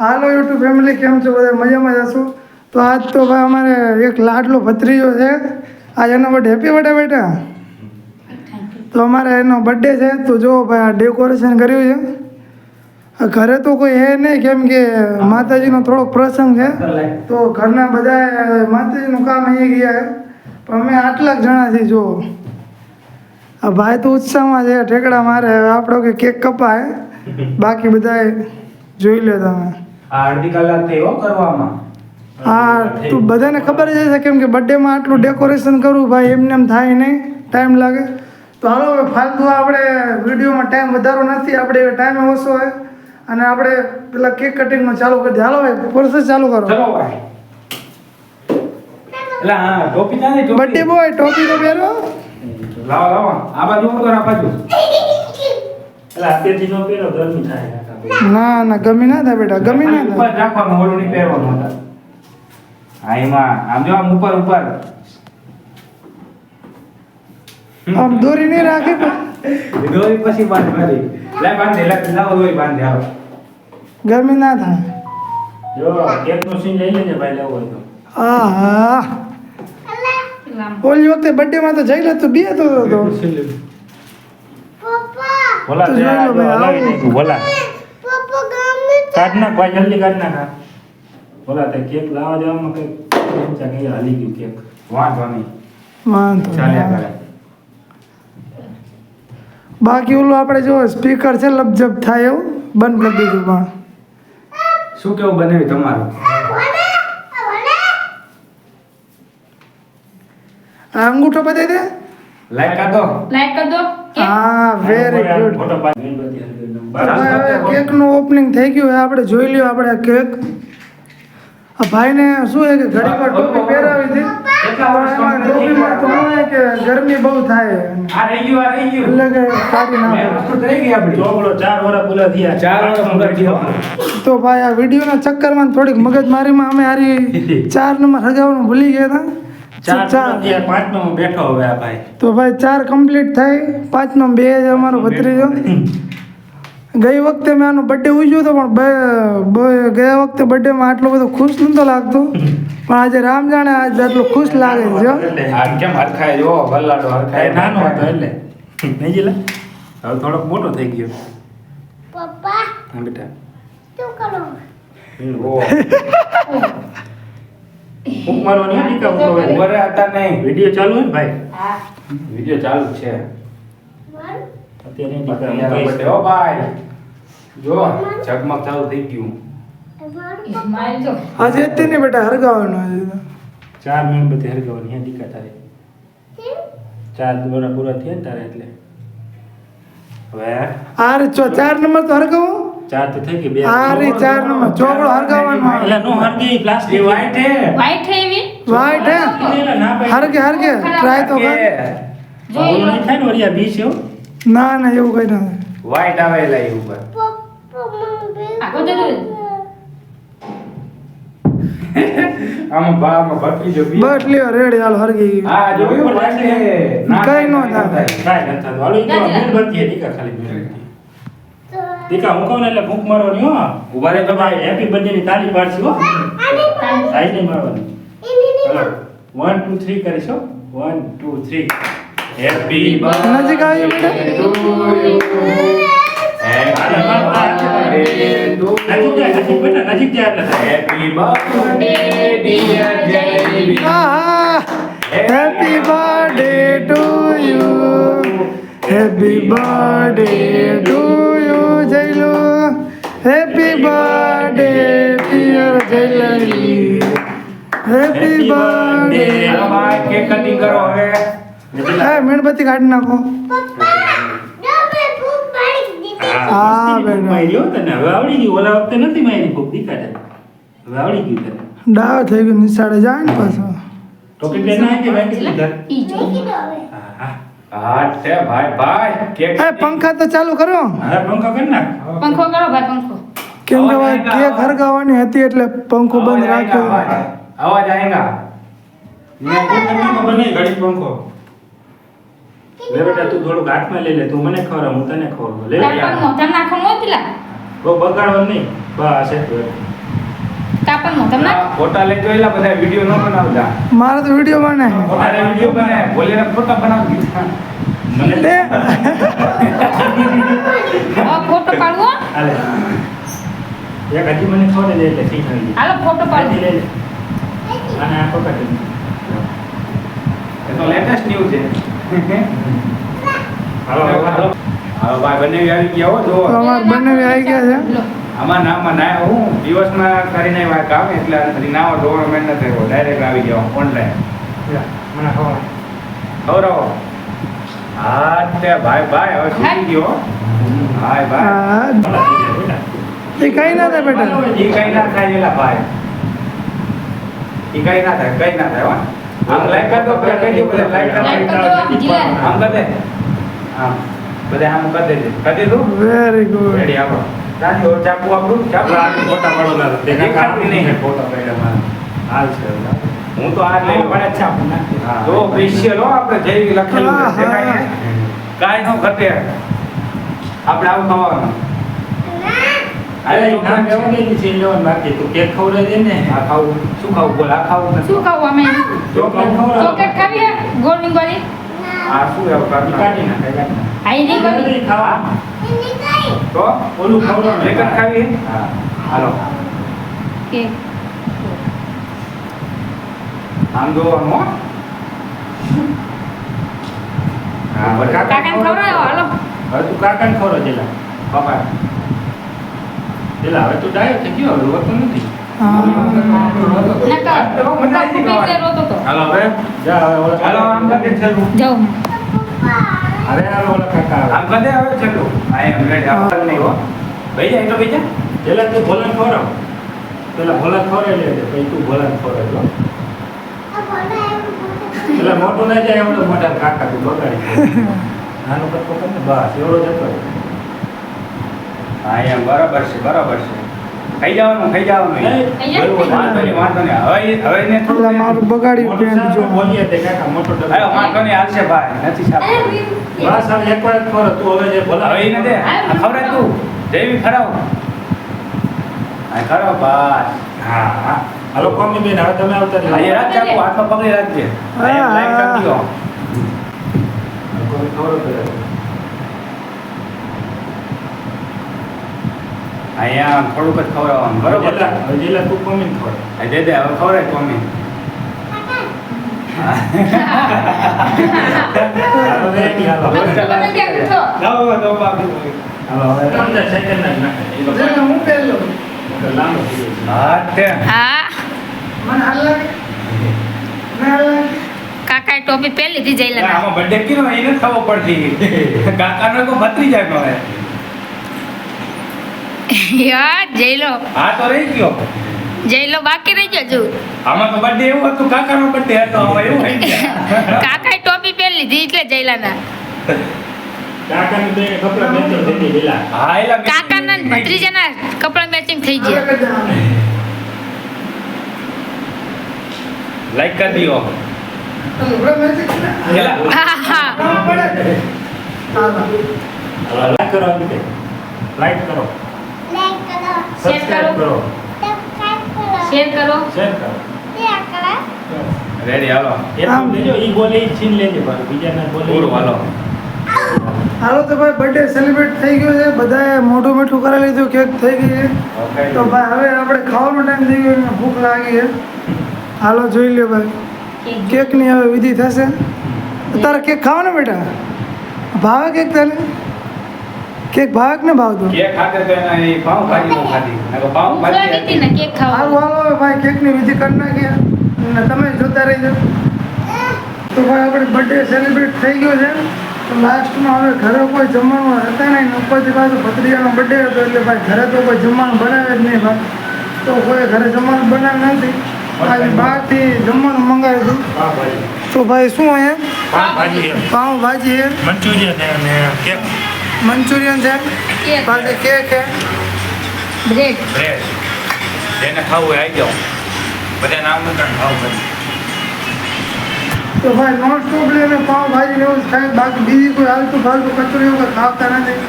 હાલો YouTube family, કેમ છો બધા? મજામાં જશું તો આજ તો ભાઈ અમારે એક લાડલો ભત્રીજો છે. આજ એનો બર્થડે હેપી બર્થડે બેટા. તો અમારે એનો બર્થડે છે. તો જો ભાઈ, આ ડેકોરેશન કર્યું છે. ઘરે તો કોઈ હે નહીં, કેમ કે માતાજીનો થોડોક પ્રસંગ છે. તો ઘરના બધા માતાજીનું કામ અહીં ગયા પણ અમે આટલા જણા છીએ જો આ ભાઈ તો ઉત્સાહમાં છે, ઠેકડા મારે. આપણો કે કેક કપાય. બાકી બધાએ જોઈ લે તમે. આ અડધી કલાક તો એવો કરવામાં. હા તું બધાને ખબર જ હશે કેમ કે બર્થડેમાં આટલું ડેકોરેશન કરવું ભાઈ એમને એમ થાય નહીં ટાઈમ લાગે. તો હાલો હવે ફાલતુ આપણે વિડીયોમાં ટાઈમ વધારો નથી આપણે ટાઈમ ઓછો હોય અને આપણે પેલા કેક કટિંગમાં ચાલુ કરી દે હાલો ભાઈ પ્રોસેસ ચાલુ કરો. ચલો ભાઈ. એટલે હા ટોપી ના ટોપી? બર્થડે બોય ટોપી તો પહેરો. લાવો લાવો. આ બાજુ કરો આ બાજુ. એટલે અત્યારથી નો પહેરો ગરમી થાય. ના ના ગમી ના થાય બેટા ગમી ના ઉપર થાય રાખવાનું ઓલું નહીં પહેરવાનું હતા. હા એમાં આમ જો આમ ઉપર ઉપર. આમ દોરી નહીં રાખી પણ. દોરી પછી બાંધ કરી લે બાંધે લે લાવો દોરી બાંધે આવો ગમી ના થાય. જો કેક નો સીન લઈ લેજે ભાઈ લેવો હોય તો. આ ઓલી વખતે બર્થડેમાં તો જઈ લેતો બે તો તો ભોલા તો લો આવું. નાખ્યું, ભોલા. કાઢ નાખ ભાઈ જલ્દી કાઢ નાખ. બોલા તે કેક લાવવા જવામાં કઈ એમ છે કે હાલી ગયું કેક. વાંધો નહીં. વાંધો ચાલ્યા કરે. બાકી ઓલું આપણે જો સ્પીકર છે લપજપ થાય એવું બંધ કરી દીધું પણ શું કેવું બનાવ્યું તમારું? આ અંગૂઠો બતાવી દે. લાઈક કાઢો. લાઈક કરી દો કેક હા વેરી ગુડ કેક કેકનું ઓપનિંગ થઈ ગયું આપણે જોઈ લ્યો આપણે આ કેક આ ભાઈને શું છે કે ઘડીમાં ટોપી પહેરાવી હતી? કે ગરમી બહુ થાય. આ રહી ગયું આ રહી ગયું. એટલે કે કાઢી મેં થઈ ગઈ આપણી. ચોપડો ચાર વર્ષ પૂરા થયા. ચાર વર્ષ પૂરા થયા. તો ભાઈ આ વિડીયોના ચક્કરમાં થોડીક મગજમારીમાં અમે હારી ચાર નંબર હગાવવાનું ભૂલી ગયા હતા. પૂરા થયા પાંચમો બેઠો હવે આ ભાઈ. તો ભાઈ ચાર કમ્પ્લીટ થાય. પાંચનો બે જ અમારો ભત્રીજો. ગઈ વખતે મેં આનો બર્થડે ઉજ્યો હતો પણ બે- બે- ગયા વખતે બર્થડેમાં આટલો બધો ખુશ નહોતો લાગતો. પણ આજે રામ જાણે આજે આટલો ખુશ લાગે છે કેમ હરખાય જો ગલ્લાડો હરખાય. નાનો હતો એટલે. નહીં જીલા હવે થોડોક મોટો થઈ ગયો. પપ્પા હા બેટા. શું કરો? ઓ. ફૂંક મારવાની હે ટીકા ઉપર હોય. ઉભરે હતા નહીં. વીડિયો ચાલુ હે ભાઈ? હા. વિડિયો ચાલુ છે. અત્યારે કહીશ. birthday, હો ભાઈ. જો જગમગ ચાલુ થઈ ગયું. ઇસ્માઈલ જો આજે એતે તે નહીં બેટા હરગાવાનો આજે ચાર મિનિટ મીણબત્તી હરગાવાની હે ટીકા તારે. ચાર દોરા પૂરા થયા તારે એટલે. હવે? આ રે ચો ચાર નંબર તો હરગાવો? ચાર તો થઈ ગઈ બે આ રે ચાર નંબર ચોકડો હરગાવાનો એટલે નો હરગી પ્લાસ્ટિક white હે. વ્હાઈટ છે એવી? વાઈટ હે? ના હરગે હરગે ટ્રાય તો કર. નહીં થાય ને બી છે ના ના એવું કઈ ના દે. આમાં ભટકી જો બી બસ લ્યો રેડી હાલો હરગી. હા જોયું white હે. કઈ નો થાય. કાંઈ નથી થતું. હાલો ઈ તો મીણબત્તી હે, ટીકા ખાલી ટીકા હું કહું ને એટલે ભૂખ મારવાની હો. ઊભા તો ભાઈ. હેપી બર્થડે ની તાળી પાડશી હો. સાઈડ નહીં મારવાની. વન ટુ થ્રી કરીશો વન ટુ થ્રી હેપી નજીક to. Happy birthday to you happy birthday to happy birthday હાલો ભાઈ કેક કટિંગ કરો હવે. હા મીણબત્તી કાઢી નાખો. હા, બેન મસ્તીની ફૂંક બેટા. મારી હો તને. હવે આવડી ગયું. ઓલા વખતે નથી મારી ફૂંક દીકાને. હવે આવડી ગયું તને. ડાવ થઈ ગયું નિશાળે જાય ને પાછો. ટોપી પહેરી નાખી કે બાકી લીધા? ઈ જો નહીં કીધું હવે. હા, હા. હા છે ભાઈ ભાઈ કેક એ પંખા તો ચાલુ કરો હવે પંખો કરી નાખ. પંખો કરો ભાઈ પંખો. કેમ કે ભાઈ કેક હતી એટલે પંખો બંધ રાખ્યો. આયેગા મેં કોઈ તમને ખબર નહીં ઘડીક પંખો. લે બેટા તું થોડુંક હાથમાં લઈ લે તું મને ખવડાવ હું તને ખવડાવું. લે તાર પગ મોઢા નાખો નો પેલા? બહુ બગાડવાનું નહીં. બસ એટલું. કાપડમાં તમને આ ફોટા લેજો એલા બધા વીડિયો ન બનાવતા. મારે તો વીડિયો બને. મારે વીડિયો બને. બોલીને ફોટા બનાવી દીધા. મને લે. હવે ફોટો પાડવો? હાલે. એક હજી મને ખબર દે લે ગયું હાલો ફોટો પાડી. લે લે. અને આ પકડ. એ તો લેટેસ્ટ ન્યૂઝ છે. હાલો હાલો હાલો. ભાઈ બંને આવી ગયા હો જો અમાર બંને આવી ગયા છે? આમાં નામાં ના હું દિવસમાં કરીને આવ્યા કામ એટલે નાવા મેં નથી આવ્યો. ડાયરેક્ટ આવી ગયો ઓનલાઈન મને ખબર. ખવડાવો. હા તે ભાઈ ભાઈ હવે શીખી ગયો. હાય ભાઈ. બેટા. એ કઈ ના થાય બેટા? એ કઈ ના થાય એલા ભાઈ. ઈ કઈ ના થાય કઈ ના થાય હો. આમ લાઈક કર દો કે કઈ દો બધા લાઈક કર Like દો. કર દો, જીલા. આમ કર દે. આમ બધા. આમ કર દેજે કરી દીધું? વેરી ગુડ રેડી આપણો રાજી ઓર ચાકુ આપણું ચાકુ આ ફોટા પાડો ના તે દેખાતી નહીં. ફોટા પાડ્યા મારા. હાલ છે હું તો આ લઈ પડે જો સ્પેશિયલ હો. આપણે જેવી લખેલું છે દેખાય ને? નો ઘટે. આપણે આવું ખાવાનું અરે એવા નહીં કે છે લેવાનું બાકી તું કેક ખવડાવી દે ને આ ખાવું શું ખાવું બોલ આ ખાવું શું ખાવું અમે? ચોકલેટ ખવડાવો. ચોકલેટ ખાવી હે ગોળ આ શું એવું કાઢી કાઢી નાખે. આ ઈ નહીં ખાવી ખાવા. તો? ઓલું ખવડાવો ને. લેકર ખાવી. હા. હાલો. કે? આમ જોવાનું હા, કાકાને ખવડાવો. હાલો. હવે તું કાકાને ખવડાવ જેલા. બાપા. જેલા, હવે તું ડાયો થઈ ગયો, હવે રોતો નથી. પેલા તો એમ ભોલાને ખવડાવ. પેલા ભોલાને ખવડાવી લે તું ભોલન એમ બોલા પેલા મોટું ના જાય એવડો મોટા કાકા તું બગાડી. નાનું કટકો કર ને બસ એવડો જતો. હા એમ બરાબર છે બરાબર છે. ખાઈ જવાનું ખાઈ જવાનું. વાંધો નહીં વાંધો નહીં. હવે હવે ને થોડું મારું બગાડ્યું પેન્ટ જો. બોલીએ તે કાકા મોટો ડબ્બો. હવે વાંધો નહીં હાલશે ભાઈ નથી સાહેબ બસ હવે એકવાર જ. તું હવે જે ભોલા હવે ને દે. ખબર તું. જેવી ખરાવ આ ખરાવ બસ હા હા. હાલો કોમી બેન હવે તમે આવતા. અહીંયા રાખ ચાકુ હાથમાં પકડી રાખજે. અહીંયા લાઈક કરી દો. કોમી ખવડાવ તો રહે. અહીંયા આમ થોડુંક જ ખવડાવવાનું. બરોબર? જેલા તું કોમી ખવડાવ. દે દે હવે ખવડાય કોમી કાકા ના ટોપી પહેલી થી જઈ આમાં બર્થડે કીધો એને ખબર પડતી. કાકાનો કોઈ ભત્રી જાય હવે યાર જઈલો હા તો રહી ગયો. બાકી રહી ગયો છું આમાં તો બર્થડે એવું હતું કાકાનો બર્થડે હતો હવે એવું થઈ ગયા. કાકાએ ટોપી પહેરી લીધી એટલે જઈલાના કાકાને બે કપડાં મેચિંગ થઈ ગઈ જેલા. હા એલા કાકાના ભત્રીજાના કપડાં મેચિંગ થઈ ગયા. કરી કરો લાઈક કરો. સબસ્ક્રાઇબ કરો. શેર કરો. શેર કરો. રેડી હાલો. એટલું લેજો ઈ બોલે છીન લેજે પાછું બીજાના બોલે. પૂરું હાલો. હાલો તો ભાઈ બર્થડે સેલિબ્રેટ થઈ ગયો છે. બધાએ મોઢું મીઠું કરી લીધું કેક થઈ ગઈ છે. તો ભાઈ હવે આપણે ખાવાનો ટાઈમ થઈ ગયો અને ભૂખ લાગી છે. હાલો જોઈ લ્યો ભાઈ. કેકની હવે વિધિ થશે. તારે કેક ખાવાનો બેટા? ભાવે કેક તને કેક ભાગ ને ભાવતો કેક ખાતે તો એના એ પાઉં ભાજી નો ખાધી. નકર પાઉં ભાજી હતી. ને કેક ખાવા. સારું હાલો હવે ભાઈ કેકની વિધિ કરી નાખીએ અને તમે જોતા રહીજો. તો ભાઈ આપણે બર્થડે સેલિબ્રેટ થઈ ગયો છે. તો લાસ્ટમાં હવે ઘરે કોઈ જમવાનું હતા નહીં. ને ઉપરથી પાછું ભત્રીજાનો બર્થડે હતો એટલે ભાઈ ઘરે તો કોઈ જમવાનું બનાવે જ નહીં ભાઈ. તો કોઈ ઘરે જમવાનું બનાવે નથી. આજે બહારથી જમવાનું મંગાવ્યું હતું. તો ભાઈ શું છે. પાઉં ભાજી. મંચુરિયન અને કેક. મંચુરિયન છે? પાસે કેક છે? બ્રેડ. બ્રેડ. જેને ખાવું આવી જાઓ. બધા નામ નકર ખાવું ભાજી તો ભાઈ નોન સ્ટોપ લઈને ને એવું ખાય. બાકી બીજી કોઈ હાલતું ફાલતું કચરું એવું ખાવતા નથી.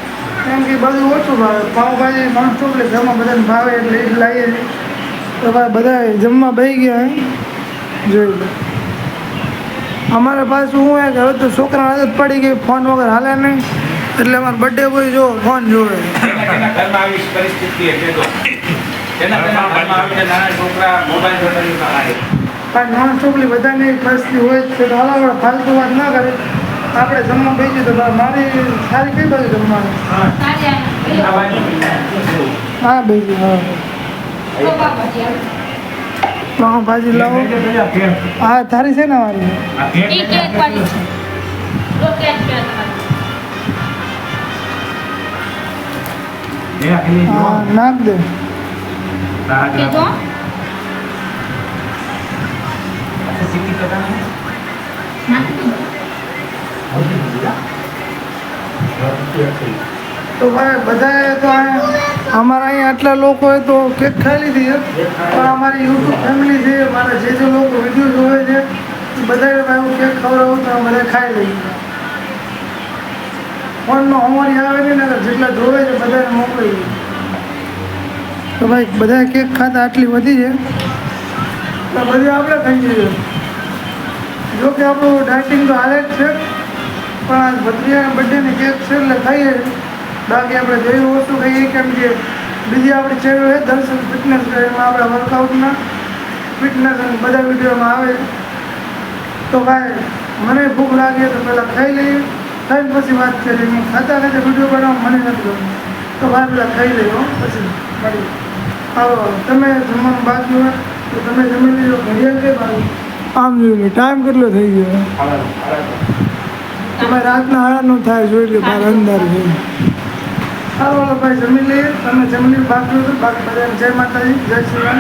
કેમ કે બધું ઓછું ભાવે. પાઉંભાજી નોન સ્ટોપ લે ઘરમાં બધાને ભાવે એટલે એ લાવીએ તો ભાઈ બધા જમવા બહી ગયા જોઈ લો અમારા પાસે શું હે કે હવે તો છોકરા આદત પડી ગઈ ફોન વગર હાલે નહીં. એટલે મારો બર્થડે બોય જો ફોન જોવે. નાના છોકરી પણ નોન સ્ટોપલી બધાની પરિસ્થિતિ હોય છે તો હાલો ફાલતુ વાત ના કરે. આપણે જમવા બેસીએ તો મારી સારી કઈ બાજુ જમવાનું? હા. બેસી હા ભાજી લાવો. હા તારી છે ને વાળી નાખ દે તારા કે જો અચ્છા સીધી તો ભાઈ બધાએ તો અહીંયા અમારા અહીંયા આટલા લોકો હોય તો કેક ખાઈ લીધી છે પણ અમારી યુટ્યુબ ફેમિલી છે મારા જે જે લોકો વીડિયો જોવે છે બધા ભાઈ હું કેક ખવડાવું તો બધા ખાઈ લઈએ ફોનનો અમારી આવે ને જેટલા જોવે છે બધાને મોકલી તો ભાઈ બધા કેક ખાતા આટલી વધી છે? તો બધી આપણે ખાઈ જઈએ જો કે આપણું ડાયટિંગ તો હાલે જ છે પણ આ ભત્રીયાના બર્થડેની કેક છે એટલે ખાઈએ. બાકી આપણે જેવી વસ્તુ ખાઈએ કેમ કે બીજી આપણી ચેનલ છે દર્શન ફિટનેસ એમાં આપણે વર્કઆઉટના ફિટનેસ અને બધા વિડીયોમાં આવે. તો ભાઈ મને ભૂખ લાગે તો પહેલાં ખાઈ લઈએ. ખાઈને પછી વાત કરી. હું ખાતા ખાતા વીડિયો બનાવવા મને નથી ગમતું. તો ભાઈ પેલા ખાઈ હો, પછી મળી આવો તમે જમવાનું બાકી હોય તો તમે જમી લેજો. ઘડિયાળ કે બાજુ આમ જોઈ લો ટાઈમ કેટલો થઈ ગયો? તમે રાતના આળાનું થાય જોઈ લે બાર અંદર છે. સારું ભાઈ જમી લઈએ. તમે જમી બાકી બાકી જય માતાજી જય શ્રી રામ.